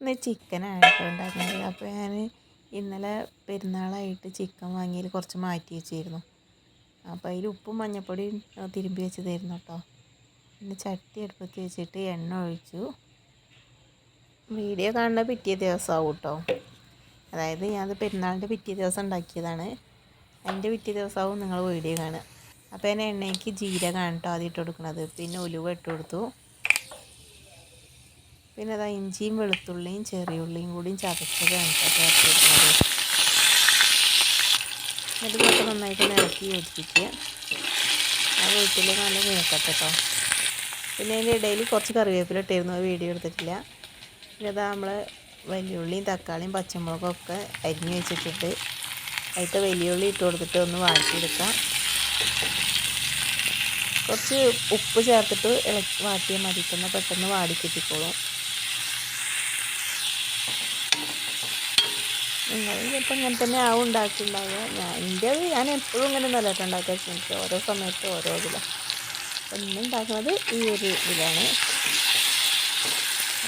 ഇന്ന് ചിക്കനാണ് കേട്ടോ ഉണ്ടാക്കുന്നത് അപ്പോൾ ഞാൻ ഇന്നലെ പെരുന്നാളായിട്ട് ചിക്കൻ വാങ്ങിയതിൽ കുറച്ച് മാറ്റി വെച്ചിരുന്നു. അപ്പോൾ അതിൽ ഉപ്പും മഞ്ഞപ്പൊടിയും തിരുമ്പി വെച്ചതായിരുന്നു കേട്ടോ. പിന്നെ ചട്ടി അടുപ്പത്ത് വെച്ചിട്ട് എണ്ണ ഒഴിച്ചു. വീഡിയോ കാണുന്ന പിറ്റേ ദിവസമാവും കേട്ടോ. അതായത് ഞാനത് പെരുന്നാളിന്റെ പിറ്റേ ദിവസം ഉണ്ടാക്കിയതാണ്. അതിന്റെ പിറ്റേ ദിവസമാവും നിങ്ങൾ വീഡിയോ കാണുക. അപ്പോൾ ഞാൻ എണ്ണയ്ക്ക് ജീരകമാണ് കേട്ടോ ആദ്യം ഇട്ട് കൊടുക്കുന്നത്. പിന്നെ ഉലുവ ഇട്ട് കൊടുത്തു. പിന്നെ അതാ ഇഞ്ചിയും വെളുത്തുള്ളിയും ചെറിയുള്ളിയും കൂടിയും ചതച്ചതാണ് കേട്ടോ ചേർത്ത് കൊടുക്കുന്നത് എന്നിട്ട് നന്നായിട്ട് ഇളക്കി യോജിപ്പിക്കുക. ആ വീട്ടിൽ നല്ല മൂക്കട്ടെ കേട്ടോ. പിന്നെ അതിന്റെ ഇടയിൽ കുറച്ച് കറിവേപ്പില ഇട്ടായിരുന്നു വീഡിയോ എടുത്തിട്ടില്ല. പിന്നെ അതാ നമ്മൾ വലിയുള്ളിയും തക്കാളിയും പച്ചമുളകും ഒക്കെ അരിഞ്ഞ് വെച്ചിട്ടിട്ട് അതിന്റെ വലിയുള്ളി ഇട്ട് കൊടുത്തിട്ട് ഒന്ന് വാട്ടിയെടുക്കാം. കുറച്ച് ഉപ്പ് ചേർത്തിട്ട് ഇളക്കി വാട്ടിയാൽ മതി. പെട്ടെന്ന് വാടി കിട്ടിക്കോളും. നിങ്ങൾ ചിലപ്പോൾ ഇങ്ങനെ തന്നെ ആവും ഉണ്ടാക്കിയിട്ടുണ്ടാവുക ഞാൻ എന്റെ ഞാൻ എപ്പോഴും ഇങ്ങനെ നല്ലതായിട്ട് ഉണ്ടാക്കാൻ ശ്രമിക്കുക ഓരോ സമയത്ത് ഓരോ ഇതിലാണ് അപ്പം ഇന്ന് ഉണ്ടാക്കുന്നത് ഈ ഒരു ഇതിലാണ്.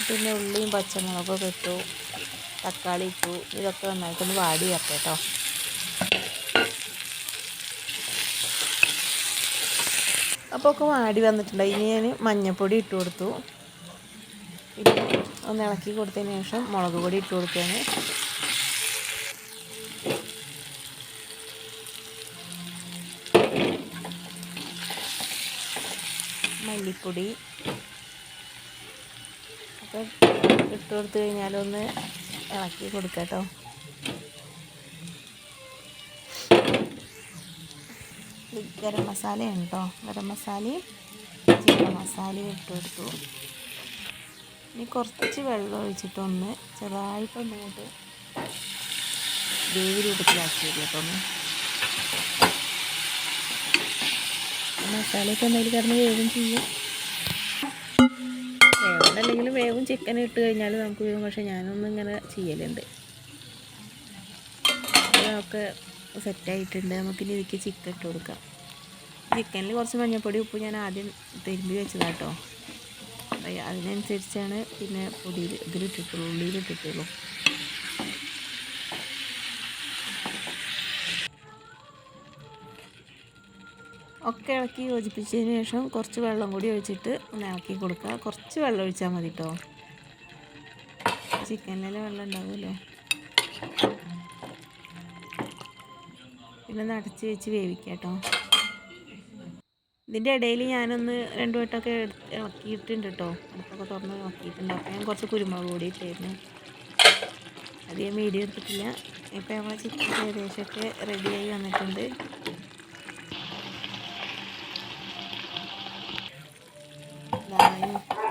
പിന്നെ ഉള്ളിയും പച്ചമുളകൊക്കെ ഇട്ടു. തക്കാളി ഇട്ടു. ഇതൊക്കെ നന്നായിട്ടൊന്ന് വാടി ചേർക്കാം കേട്ടോ അപ്പോൾ ഒക്കെ വാടി വന്നിട്ടുണ്ട്. ഇനി ഞാൻ മഞ്ഞൾപ്പൊടി ഇട്ട് കൊടുത്തു. പിന്നെ ഒന്ന് ഇളക്കി കൊടുത്തതിന് ശേഷം മുളക് പൊടി ഇട്ട് കൊടുക്കുകയാണ്. മല്ലിപ്പൊടി. അപ്പം ഇട്ട് കൊടുത്തു കഴിഞ്ഞാലൊന്ന് ഇളക്കി കൊടുക്കാം കേട്ടോ. ഗരം മസാലയുണ്ടോ ഗരം മസാലയും ചിക്കൻ മസാലയും ഇട്ട് കൊടുത്തു. ഇനി കുറച്ച് വെള്ളം ഒഴിച്ചിട്ടൊന്ന് ഒന്ന് ചെറുതായിട്ട് വേവി രൂപത്തിലാക്കി കേട്ടോ ഒന്ന്. മസാലയൊക്കെ എന്തെങ്കിലും കിടന്ന് വേവും ചെയ്യും. വേവണ്ടല്ലെങ്കിലും വേവും ചിക്കൻ ഇട്ട് കഴിഞ്ഞാൽ നമുക്ക് വേവും പക്ഷേ ഞാനൊന്നും ഇങ്ങനെ ചെയ്യലുണ്ട്. അതൊക്കെ സെറ്റായിട്ടുണ്ട് നമുക്കിനി ഇതിക്ക് ചിക്കൻ ഇട്ട് കൊടുക്കാം. ചിക്കനിൽ കുറച്ച് മഞ്ഞൾപ്പൊടി ഉപ്പ് ഞാൻ ആദ്യം തിരുമ്പി വെച്ചതാട്ടോ അതിനനുസരിച്ചാണ് പിന്നെ പൊടിയിൽ ഇതിലിട്ടിട്ടുള്ളൂ ഉള്ളിയിലിട്ടിട്ടുള്ളൂ ഒക്കെ ഇളക്കി യോജിപ്പിച്ചതിന് ശേഷം കുറച്ച് വെള്ളം കൂടി ഒഴിച്ചിട്ട് ഒന്ന് ഇളക്കി കൊടുക്കുക. കുറച്ച് വെള്ളം ഒഴിച്ചാൽ മതി കേട്ടോ ചിക്കനിലെ വെള്ളം ഉണ്ടാവുമല്ലോ പിന്നെ നടച്ച് വെച്ച് വേവിക്കാം കേട്ടോ ഇതിന്റെ ഇടയിൽ ഞാനൊന്ന് രണ്ട് വട്ടമൊക്കെ ഇളക്കിയിട്ടുണ്ട് കേട്ടോ. അടുപ്പൊക്കെ തുറന്ന് ഇളക്കിയിട്ടുണ്ട് അപ്പോൾ ഞാൻ കുറച്ച് കുരുമുളക് കൂടി ഇട്ടായിരുന്നു അത് ഞാൻ മീഡിയം എടുത്തിട്ടില്ല. ഇപ്പോൾ നമ്മളെ ചിക്കൻ ഏകദേശമൊക്കെ റെഡിയായി വന്നിട്ടുണ്ട്.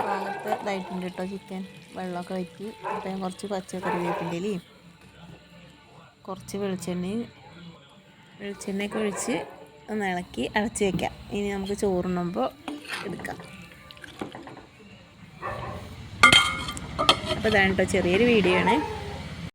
ഭാഗത്ത് ഇതായിട്ടുണ്ട് കേട്ടോ ചിക്കൻ. വെള്ളമൊക്കെ വറ്റി. അപ്പോൾ ഞാൻ കുറച്ച് പച്ചക്കറി വേപ്പിന്റെ കുറച്ച് വെളിച്ചെണ്ണയും വെളിച്ചെണ്ണയൊക്കെ ഒഴിച്ച് ഒന്ന് ഇളക്കി അടച്ച് വയ്ക്കാം ഇനി നമുക്ക് ചോറുണ്ണുമ്പോൾ എടുക്കാം. അപ്പോൾ ഇതാണ് കേട്ടോ ചെറിയൊരു വീഡിയോ ആണ്.